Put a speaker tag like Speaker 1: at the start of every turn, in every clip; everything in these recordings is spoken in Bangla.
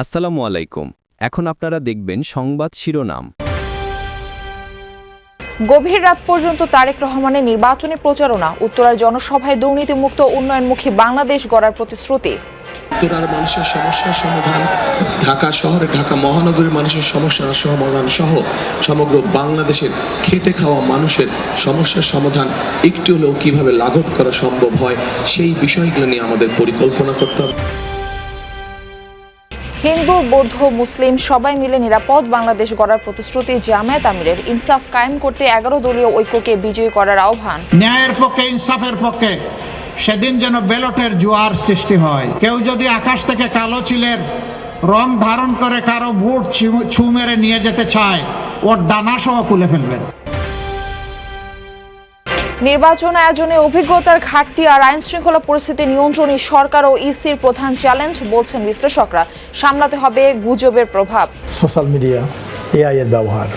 Speaker 1: আসসালামু আলাইকুম। এখন আপনারা দেখবেন সংবাদ শিরোনাম।
Speaker 2: গভীর রাত পর্যন্ত তারেক রহমানের নির্বাচনী প্রচারণা উত্তরার জনসভায় দুর্নীতিমুক্ত উন্নয়নমুখী বাংলাদেশ গড়ার প্রতিশ্রুতি।
Speaker 3: উত্তরার মানুষের সমস্যার সমাধান ঢাকা শহরে ঢাকা মহানগরীর মানুষের সমস্যার সমাধান সহ সমগ্র বাংলাদেশের খেটে খাওয়া মানুষের সমস্যার সমাধান একটু হলেও কীভাবে লাঘব করা সম্ভব হয় সেই বিষয়গুলো নিয়ে আমাদের পরিকল্পনা করতে হবে।
Speaker 2: হিন্দু, বৌদ্ধ, মুসলিম সবাই মিলে নিরাপদ বাংলাদেশ গড়ার প্রতিশ্রুতি জামায়াত আমিরের। ইনসাফ কায়েম করতে এগারো দলীয় ঐক্যকে বিজয়ী করার আহ্বান।
Speaker 4: ন্যায়ের পক্ষে, ইনসাফের পক্ষে সেদিন যেন ব্যালটের জোয়ার সৃষ্টি হয়। কেউ যদি আকাশ থেকে কালো চিলের রং ধারণ করে, কারও ভোট ছু মেরে নিয়ে যেতে চায়, ওর ডানা সহ খুলে ফেলবেন
Speaker 2: নির্বাচন আয়োজনে অভিজ্ঞতার ঘাটতি আর আইন শৃঙ্খলা পরিস্থিতি নিয়ন্ত্রণে সরকার ও ইসির প্রধান চ্যালেঞ্জ বলছেন বিশ্লেষকরা। সামলাতে হবে গুজবের প্রভাব।
Speaker 5: সোশ্যাল মিডিয়া এআই এর ব্যবহার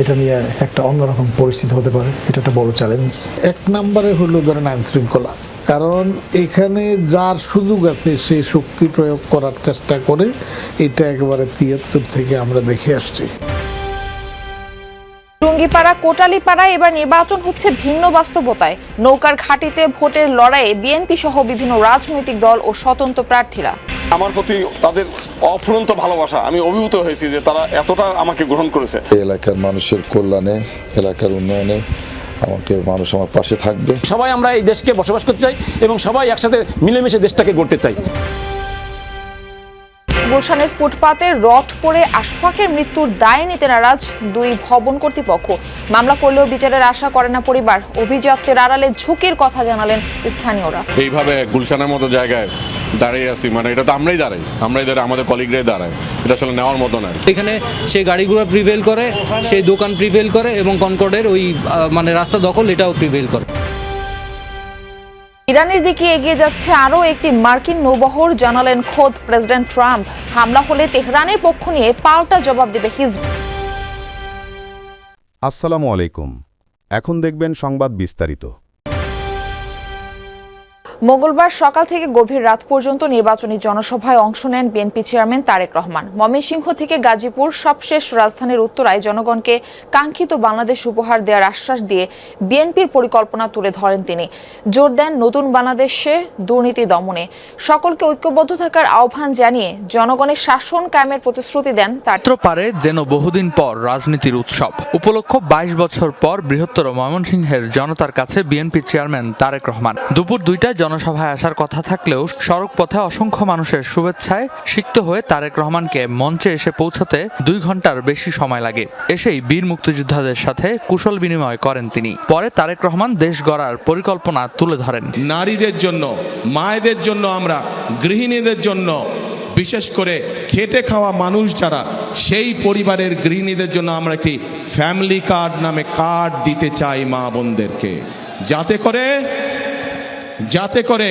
Speaker 5: এটা নিয়ে একটা অন্যরকম পরিস্থিতি হতে পারে। এটা একটা বড় চ্যালেঞ্জ।
Speaker 6: এক নম্বরে হলো ধরেন আইন শৃঙ্খলা কারণ এখানে যার সুযোগ আছে সে শক্তি প্রয়োগ করার চেষ্টা করে এটা একবারে তিয়াত্তর থেকে আমরা দেখে আসছি।
Speaker 2: টুঙ্গিপাড়া কোটালীপাড়া এবার নির্বাচন হচ্ছে ভিন্ন বাস্তবতায়। নৌকার ঘাটিতে ভোটের লড়াইয়ে বিএনপি সহ বিভিন্ন রাজনৈতিক দল ও স্বতন্ত্র প্রার্থীরা।
Speaker 7: আমার প্রতি তাদের অফুরন্ত ভালোবাসা। আমি অভিভূত হয়েছি যে তারা এতটা আমাকে গ্রহণ করেছে।
Speaker 8: এই এলাকার মানুষের কল্যাণে এলাকার উন্নয়নে আমাকে মানুষ আমার পাশে থাকবে।
Speaker 9: সবাই আমরা এই দেশকে বসবাস করতে চাই এবং সবাই একসাথে মিলেমিশে দেশটাকে গড়তে চাই।
Speaker 2: গুলশানের ফুটপাতে রথ পড়ে আশফাকের মৃত্যুর দায় নিতে নারাজ দুই ভবন কর্তৃপক্ষ। মামলা করলেও বিচারের আশা করে না পরিবার। অভিজাত্যের আড়ালে ঝুঁকির কথা জানালেন স্থানীয়রা।
Speaker 7: এইভাবে গুলশানের মতো জায়গায় দাঁড়িয়ে আছি মানে এটা তো আমরাই দাঁড়াই। আমরাই দাঁড়াই আমাদের কলিগরাই দাঁড়ায়। এটা আসলে নেওয়ার মতো না।
Speaker 10: এখানে সেই গাড়িগুলো প্রিভেল করে সেই দোকান প্রিভেল করে এবং কনকর্ডের ওই মানে রাস্তা দখল এটাও প্রিভেল করে।
Speaker 2: ইরানের দিকে এগিয়ে যাচ্ছে আরও একটি মার্কিন নৌবহর, জানালেন খোদ প্রেসিডেন্ট ট্রাম্প। হামলা হলে তেহরানের পক্ষ নিয়ে পাল্টা জবাব দেবে হিজব।
Speaker 11: আসসালামু আলাইকুম। এখন দেখবেন সংবাদ বিস্তারিত।
Speaker 2: মঙ্গলবার সকাল থেকে গভীর রাত পর্যন্ত নির্বাচনী জনসভায় অংশ নেন বিএনপি চেয়ারম্যান তারেক রহমান। ময়মনসিংহ থেকে গাজীপুর সবশেষ রাজধানীর উত্তরায় জনগণকে কাঙ্ক্ষিত বাংলাদেশ উপহার দেওয়ার আশ্বাস দিয়ে বিএনপির পরিকল্পনা তুলে ধরেন তিনি। জোর দেন নতুন বাংলাদেশে দুর্নীতি দমনে। সকলকে ঐক্যবদ্ধ থাকার আহ্বান জানিয়ে জনগণের শাসন কায়েমের প্রতিশ্রুতি দেন তার
Speaker 12: পারে যেন বহুদিন পর রাজনীতির উৎসব। উপলক্ষ বাইশ বছর পর বৃহত্তর ময়মনসিংহের জনতার কাছে বিএনপি চেয়ারম্যান তারেক রহমান। দুপুর দুইটায় জনসভায় আসার কথা থাকলেও সড়ক পথে অসংখ্য মানুষের শুভেচ্ছায় সিক্ত হয়ে তারেক রহমানকে মঞ্চে এসে পৌঁছতে দুই ঘণ্টার বেশি সময় লাগে। এসেই বীর মুক্তিযোদ্ধাদের সাথে কুশল বিনিময় করেন তিনি। পরে তারেক রহমান দেশ গড়ার পরিকল্পনা তুলে ধরেন।
Speaker 3: নারীদের জন্য, মায়েদের জন্য আমরা, গৃহিণীদের জন্য, বিশেষ করে খেটে খাওয়া মানুষ যারা, সেই পরিবারের গৃহিণীদের জন্য আমরা একটি ফ্যামিলি কার্ড নামে কার্ড দিতে চাই মা বোনদেরকে। যাতে করে যাতে করে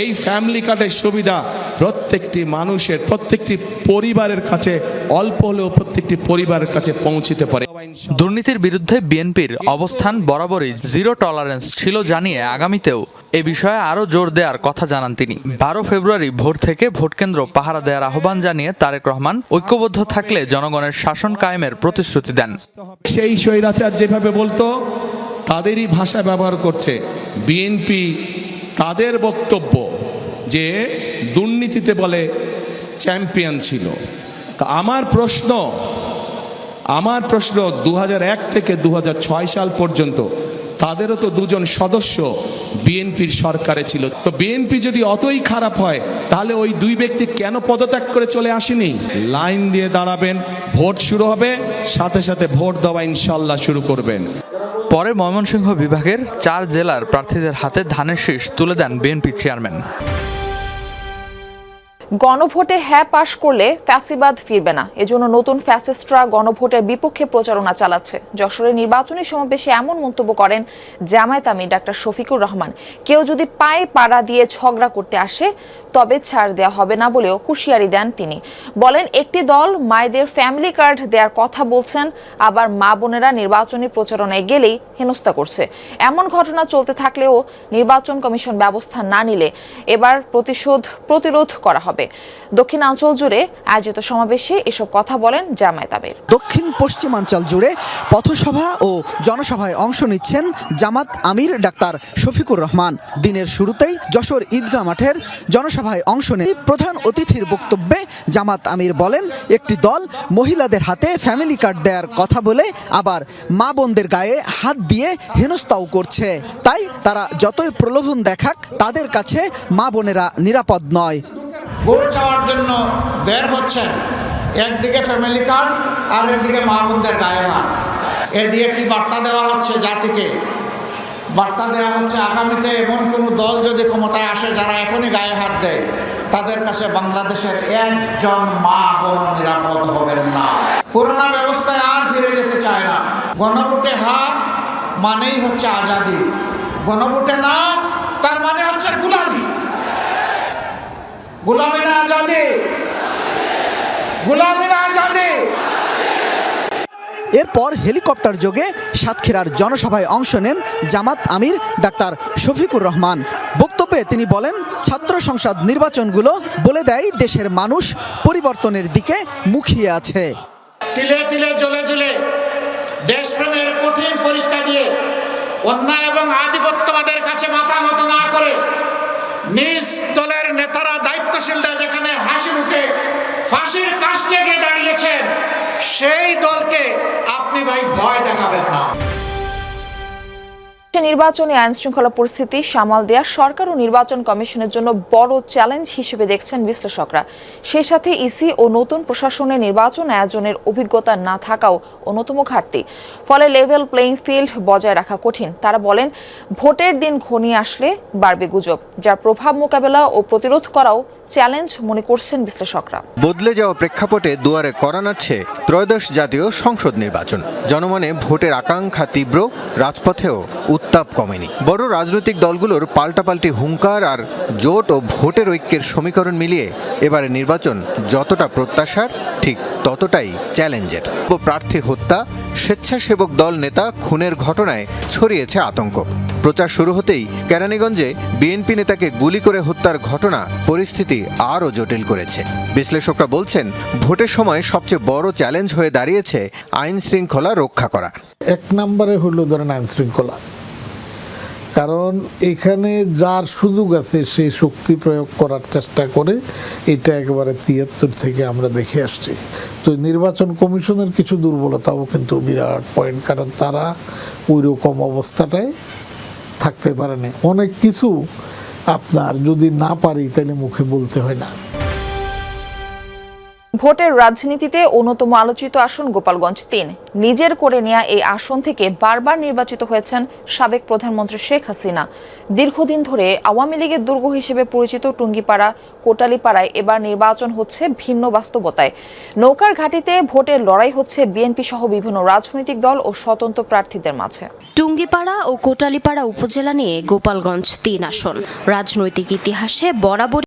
Speaker 3: এই ফ্যামিলি কার্ডের সুবিধা প্রত্যেকটি মানুষের প্রত্যেকটি পরিবারের কাছে অল্প হলেও প্রত্যেকটি পরিবারের কাছে পৌঁছিতে পারে।
Speaker 12: দুর্নীতির বিরুদ্ধে বিএনপির অবস্থান বরাবরই জিরো টলারেন্স ছিল জানিয়ে আগামীতেও এ বিষয়ে আরও জোর দেওয়ার কথা জানান তিনি। বারো ফেব্রুয়ারি ভোর থেকে ভোটকেন্দ্র পাহারা দেওয়ার আহ্বান জানিয়ে তারেক রহমান ঐক্যবদ্ধ থাকলে জনগণের শাসন কায়েমের প্রতিশ্রুতি দেন।
Speaker 3: সেই স্বৈরাচার যেভাবে বলতো তাদেরই ভাষা ব্যবহার করছে। বিএনপি তাদের বক্তব্য যে দুর্নীতিতে বলে চ্যাম্পিয়ন ছিল। তা আমার প্রশ্ন আমার প্রশ্ন দু হাজার এক থেকে দু হাজার ছয় সাল পর্যন্ত তাদেরও তো দুজন সদস্য বিএনপির সরকারে ছিল। তো বিএনপি যদি অতই খারাপ হয়, তাহলে ওই দুই ব্যক্তি কেন পদত্যাগ করে চলে আসেনি? লাইন দিয়ে দাঁড়াবেন, ভোট শুরু হবে, সাথে সাথে ভোট দেওয়া ইনশাল্লাহ শুরু করবেন।
Speaker 12: পরে ময়মনসিংহ বিভাগের চার জেলার প্রার্থীদের হাতে ধানের শীষ তুলে দেন বিএনপি চেয়ারম্যান।
Speaker 2: গণভোটে হ্যাঁ পাশ করলে ফ্যাসিবাদ ফিরবে না। এজন্য নতুন ফ্যাসিস্টরা গণভোটের বিপক্ষে প্রচারণা চালাচ্ছে। যশোরের নির্বাচনী সমাবেশে এমন মন্তব্য করেন জামায়াত আমির ডাক্তার শফিকুর রহমান। কেউ যদি পায়ে পাড়া দিয়ে ঝগড়া করতে আসে, তবে ছাড় দেওয়া হবে না বলেও হুঁশিয়ারি দেন তিনি। বলেন, একটি দল মায়েদের ফ্যামিলি কার্ড দেওয়ার কথা বলছেন, আবার মা বোনেরা নির্বাচনী প্রচারণায় গেলেই হেনস্থা করছে। এমন ঘটনা চলতে থাকলেও নির্বাচন কমিশন ব্যবস্থা না নিলে এবার প্রতিশোধ প্রতিরোধ করা হবে। হবে। দক্ষিণাঞ্চল জুড়ে আয়োজিত সমাবেশে এসব কথা বলেন জামায়াত আমির।
Speaker 13: দক্ষিণ পশ্চিমাঞ্চল জুড়ে পথসভা ও জনসভায় অংশ নিচ্ছেন জামাত আমির ডাক্তার শফিকুর রহমান। দিনের শুরুতেই যশোর ঈদগাহ মাঠের জনসভায় অংশ নেয় প্রধান অতিথির বক্তব্যে জামাত আমির বলেন, একটি দল মহিলাদের হাতে ফ্যামিলি কার্ড দেওয়ার কথা বলে আবার মা বোনদের গায়ে হাত দিয়ে হেনস্থাও করছে। তাই তারা যতই প্রলোভন দেখাক, তাদের কাছে মা বোনেরা নিরাপদ নয়।
Speaker 4: ভোট চাওয়ার জন্য বের হচ্ছেন। একদিকে ফ্যামিলি কার্ড আর একদিকে মা বোনদের গায়ে হাত। এ দিয়ে কি বার্তা দেওয়া হচ্ছে জাতিকে? বার্তা দেওয়া হচ্ছে, আগামীতে এমন কোনো দল যদি ক্ষমতায় আসে যারা এখনই গায়ে হাত দেয়, তাদের কাছে বাংলাদেশের একজন মা বোন নিরাপদ হবেন না। করোনা ব্যবস্থায় আর ফিরে যেতে চায় না। গণভোটে হা মানেই হচ্ছে আজাদি। গণভোটে না, তার মানে হচ্ছে গুলামি। গুলামি না আজাদি। গুলামি না আজাদি।
Speaker 13: এরপর হেলিকপ্টার যোগে সাতক্ষীরার জনসভায় অংশ নেন জামাত আমির ডাক্তার শফিকুর রহমান। বক্তব্যে তিনি বলেন ছাত্র সংসদ নির্বাচনগুলো বলে দেয় দেশের মানুষ পরিবর্তনের দিকে মুখিয়ে আছে।
Speaker 4: তিলে তিলে জ্বলে জ্বলে দেশপ্রেমের কঠিন পরীক্ষা দিয়ে অন্যায় এবং আধিপত্যবাদের কাছে মাথা মতো না করে নিজ দলের নেতারা দায়িত্বশীলরা যেখানে হাসি মুখে ফাঁসির কাছ থেকে দাঁড়িয়েছেন, সেই দলকে আপনি ভাই ভয় দেখাবেন না।
Speaker 2: নির্বাচনে আইন শৃঙ্খলা পরিস্থিতি সামাল দেওয়া সরকার ও নির্বাচন কমিশনের জন্য বড় চ্যালেঞ্জ হিসেবে দেখছেন বিশ্লেষকরা। সেই সাথে ইসি ও নতুন প্রশাসনের নির্বাচন আয়োজনের অভিজ্ঞতা না থাকাও অন্যতম ঘাটতি। ফলে লেভেল প্লেইং ফিল্ড বজায় রাখা কঠিন। তারা বলেন, ভোটের দিন ঘনিয়ে আসলে বাড়বে গুজব, যার প্রভাব মোকাবেলা ও প্রতিরোধ করাও চ্যালেঞ্জ মনে করছেন বিশ্লেষকরা।
Speaker 14: বদলে যাওয়া প্রেক্ষাপটে দুয়ারে করা ত্রয়োদশ জাতীয় সংসদ নির্বাচন। জনমনে ভোটের আকাঙ্ক্ষা তীব্র, রাজপথেও উত্তাপ কমেনি। বড় রাজনৈতিক দলগুলোর পাল্টাপাল্টি হুঙ্কার আর জোট ও ভোটের ঐক্যের সমীকরণ মিলিয়ে এবারে নির্বাচন যতটা প্রত্যাশার, ঠিক ততটাই চ্যালেঞ্জের। প্রার্থী হত্যা স্বেচ্ছাসেবক দল নেতা খুনের ঘটনায় ছড়িয়েছে আতঙ্ক। প্রচার শুরু হতেই কেরানীগঞ্জে বিএনপি নেতাকে গুলি করে হত্যার ঘটনা পরিস্থিতি আরও জটিল করেছে। বিশ্লেষকরা বলছেন, ভোটের সময় সবচেয়ে বড় চ্যালেঞ্জ হয়ে দাঁড়িয়েছে আইন শৃঙ্খলা রক্ষা করা।
Speaker 6: এক নম্বরে হলো ধরেন আইন শৃঙ্খলা কারণ এখানে যার সুযোগ আছে সে শক্তি প্রয়োগ করার চেষ্টা করে, এটা একেবারে তিয়াত্তর থেকে আমরা দেখে আসছি। তো নির্বাচন কমিশনের কিছু দুর্বলতাও কিন্তু বিরাট পয়েন্ট কারণ তারা ওই রকম অবস্থাটায় থাকতে পারেনি। অনেক কিছু আপনার যদি না পারি, তাহলে মুখে বলতে হয় না।
Speaker 2: ভোটের রাজনীতিতে অন্যতম আলোচিত আসন গোপালগঞ্জ তিন। নিজের করে নেয়া এই আসন থেকে বারবার নির্বাচিত হয়েছেন সাবেক প্রধানমন্ত্রী শেখ হাসিনা। দীর্ঘদিন ধরে আওয়ামী লীগের দুর্গ হিসেবে পরিচিত টুঙ্গিপাড়া, কোটালীপাড়ায় এবার নির্বাচন হচ্ছে ভিন্ন বাস্তবতায়। নৌকার ঘাটিতে ভোটের লড়াই হচ্ছে বিএনপি সহ বিভিন্ন রাজনৈতিক দল ও স্বতন্ত্র প্রার্থীদের মাঝে।
Speaker 15: টুঙ্গিপাড়া ও কোটালীপাড়া উপজেলা নিয়ে গোপালগঞ্জ তিন আসন। রাজনৈতিক ইতিহাসে বরাবর